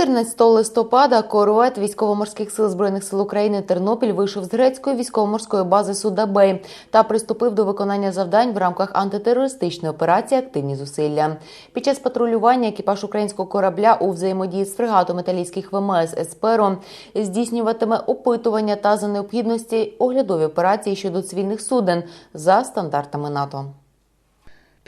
14 листопада корвет військово-морських сил збройних сил України Тернопіль вийшов з грецької військово-морської бази Судабей та приступив до виконання завдань в рамках антитерористичної операції Активні зусилля. Під час патрулювання екіпаж українського корабля у взаємодії з фрегатом італійських ВМС Есперо здійснюватиме опитування та за необхідності оглядові операції щодо цивільних суден за стандартами НАТО.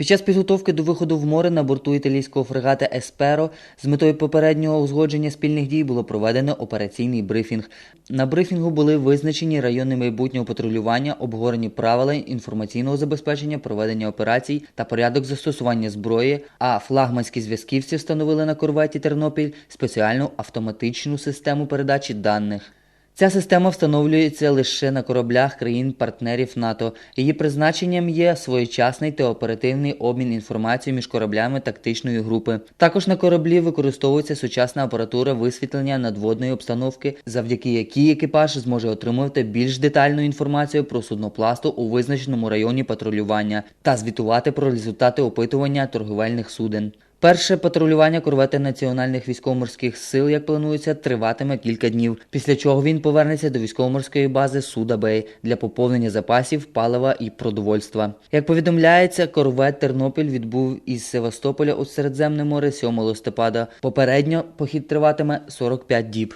Під час підготовки до виходу в море на борту італійського фрегата Есперо з метою попереднього узгодження спільних дій було проведено операційний брифінг. На брифінгу були визначені райони майбутнього патрулювання, обговорені правила інформаційного забезпечення проведення операцій та порядок застосування зброї. А флагманські зв'язківці встановили на корветі Тернопіль спеціальну автоматичну систему передачі даних. Ця система встановлюється лише на кораблях країн-партнерів НАТО. Її призначенням є своєчасний та оперативний обмін інформацією між кораблями тактичної групи. Також на кораблі використовується сучасна апаратура висвітлення надводної обстановки, завдяки якій екіпаж зможе отримувати більш детальну інформацію про суднопласту у визначеному районі патрулювання та звітувати про результати опитування торговельних суден. Перше патрулювання корвети національних військово-морських сил, як планується, триватиме кілька днів. Після чого він повернеться до військово-морської бази Суда Бей для поповнення запасів, палива і продовольства. Як повідомляється, корвет Тернопіль відбув із Севастополя у Середземне море 7 листопада. Попередньо похід триватиме 45 діб.